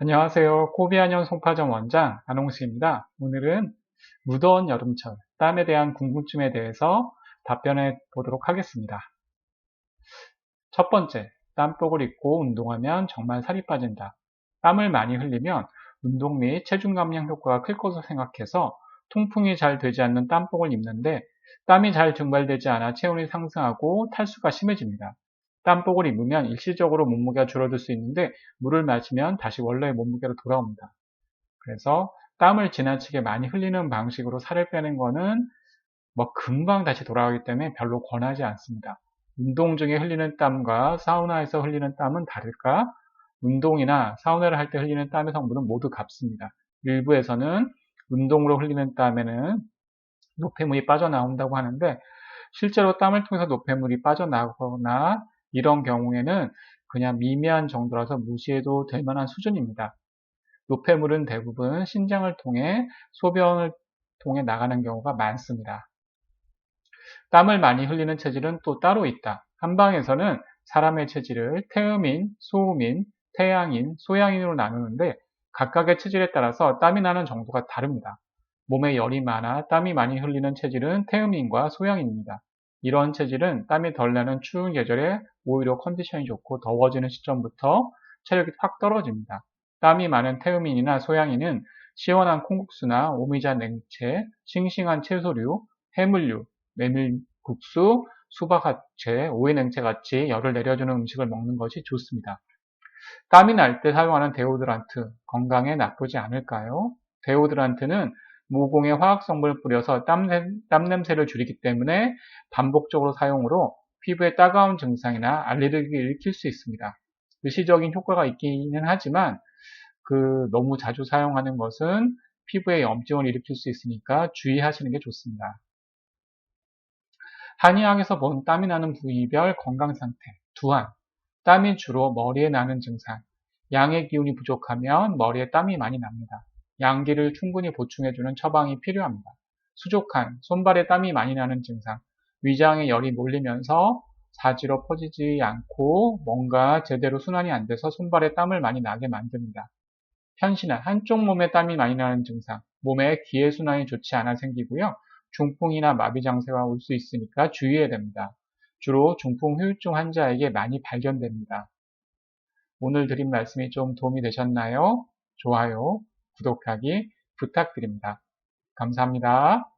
안녕하세요. 코비안형 송파점 원장 안홍식입니다. 오늘은 무더운 여름철 땀에 대한 궁금증에 대해서 답변해 보도록 하겠습니다. 첫 번째, 땀복을 입고 운동하면 정말 살이 빠진다. 땀을 많이 흘리면 운동 및 체중 감량 효과가 클 것으로 생각해서 통풍이 잘 되지 않는 땀복을 입는데 땀이 잘 증발되지 않아 체온이 상승하고 탈수가 심해집니다. 땀복을 입으면 일시적으로 몸무게가 줄어들 수 있는데 물을 마시면 다시 원래의 몸무게로 돌아옵니다. 그래서 땀을 지나치게 많이 흘리는 방식으로 살을 빼는 거는 뭐 금방 다시 돌아가기 때문에 별로 권하지 않습니다. 운동 중에 흘리는 땀과 사우나에서 흘리는 땀은 다를까? 운동이나 사우나를 할 때 흘리는 땀의 성분은 모두 같습니다. 일부에서는 운동으로 흘리는 땀에는 노폐물이 빠져나온다고 하는데 실제로 땀을 통해서 노폐물이 빠져나거나 이런 경우에는 그냥 미미한 정도라서 무시해도 될 만한 수준입니다. 노폐물은 대부분 신장을 통해 소변을 통해 나가는 경우가 많습니다. 땀을 많이 흘리는 체질은 또 따로 있다. 한방에서는 사람의 체질을 태음인, 소음인, 태양인, 소양인으로 나누는데 각각의 체질에 따라서 땀이 나는 정도가 다릅니다. 몸에 열이 많아 땀이 많이 흘리는 체질은 태음인과 소양인입니다. 이런 체질은 땀이 덜 나는 추운 계절에 오히려 컨디션이 좋고 더워지는 시점부터 체력이 확 떨어집니다. 땀이 많은 태음인이나 소양인은 시원한 콩국수나 오미자 냉채, 싱싱한 채소류, 해물류, 메밀국수, 수박화채, 오이냉채 같이 열을 내려주는 음식을 먹는 것이 좋습니다. 땀이 날 때 사용하는 데오드란트 건강에 나쁘지 않을까요? 데오드란트는 모공에 화학 성분을 뿌려서 땀, 냄새를 줄이기 때문에 반복적으로 사용으로 피부에 따가운 증상이나 알레르기를 일으킬 수 있습니다. 일시적인 효과가 있기는 하지만 그 너무 자주 사용하는 것은 피부에 염증을 일으킬 수 있으니까 주의하시는 게 좋습니다. 한의학에서 본 땀이 나는 부위별 건강 상태, 두한, 땀이 주로 머리에 나는 증상, 양의 기운이 부족하면 머리에 땀이 많이 납니다. 양기를 충분히 보충해주는 처방이 필요합니다. 수족한, 손발에 땀이 많이 나는 증상, 위장에 열이 몰리면서 사지로 퍼지지 않고 뭔가 제대로 순환이 안 돼서 손발에 땀을 많이 나게 만듭니다. 편신한, 한쪽 몸에 땀이 많이 나는 증상, 몸에 기의 순환이 좋지 않아 생기고요. 중풍이나 마비 장세가 올 수 있으니까 주의해야 됩니다. 주로 중풍 후유증 환자에게 많이 발견됩니다. 오늘 드린 말씀이 좀 도움이 되셨나요? 좋아요, 구독하기 부탁드립니다. 감사합니다.